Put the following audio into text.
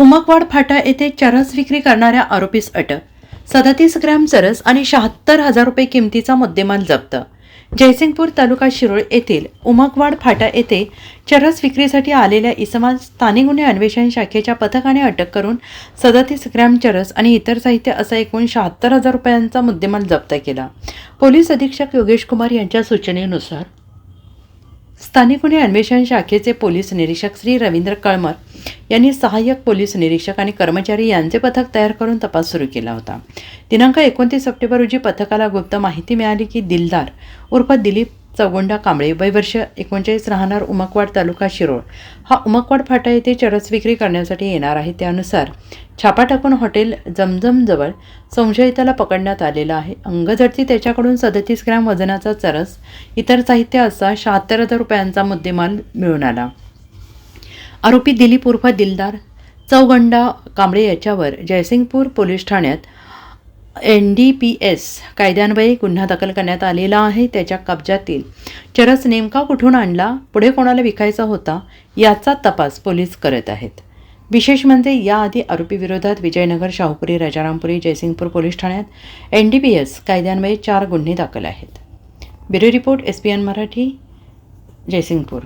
उमकवाड फाटा येथे चरस विक्री करणाऱ्या आरोपीस अटक. सदतीस ग्रॅम चरस आणि शहात्तर हजार रुपये किमतीचा मुद्देमाल जप्त. जयसिंगपूर तालुका शिरोळ येथील उमकवाड फाटा येथे चरस विक्रीसाठी आलेल्या इसमाल स्थानिक गुन्हे अन्वेषण शाखेच्या पथकाने अटक करून सदतीस ग्रॅम चरस आणि इतर साहित्य असा एकूण शहात्तर हजार रुपयांचा मुद्देमाल जप्त केला. पोलीस अधीक्षक योगेश कुमार यांच्या सूचनेनुसार स्थानिक गुन्हे अन्वेषण शाखेचे पोलीस निरीक्षक श्री रवींद्र कळमर यांनी सहाय्यक पोलीस निरीक्षक आणि कर्मचारी यांचे पथक तयार करून तपास सुरू केला होता. दिनांक एकोणतीस सप्टेंबर रोजी पथकाला गुप्त माहिती मिळाली की दिलदार उर्फ दिलीप चौगुंडा कांबळे वय वर्ष एकोणचाळीस राहणार उमकवाड तालुका शिरोळ. हा उमकवाड फाटा येथे चरस विक्री करण्यासाठी येणार आहे. त्यानुसार छापा टाकून हॉटेल जमजमजवळ संशयिताला पकडण्यात आलेला आहे. अंगझडती त्याच्याकडून सदतीस ग्रॅम वजनाचा चरस इतर साहित्य असा शहात्तर हजार रुपयांचा मुद्देमाल मिळून आला. आरोपी दिलीप उर्फ दिलदार चौगंडा कांबळे याच्यावर जयसिंगपूर पोलीस ठाण्यात एन डी पी एस कायद्यान्वये गुन्हा दाखल करण्यात आलेला आहे त्याच्या कब्जातील. चरस नेमका कुठून आणला पुढे कोणाला विकायचा होता याचा तपास पोलीस करत आहेत. विशेष म्हणजे याआधी आरोपीविरोधात विजयनगर शाहूपुरी राजारामपुरी जयसिंगपूर पोलीस ठाण्यात एन डी पी एस कायद्यान्वये चार गुन्हे दाखल आहेत. Bureau report S P N Marathi Jaysingpur.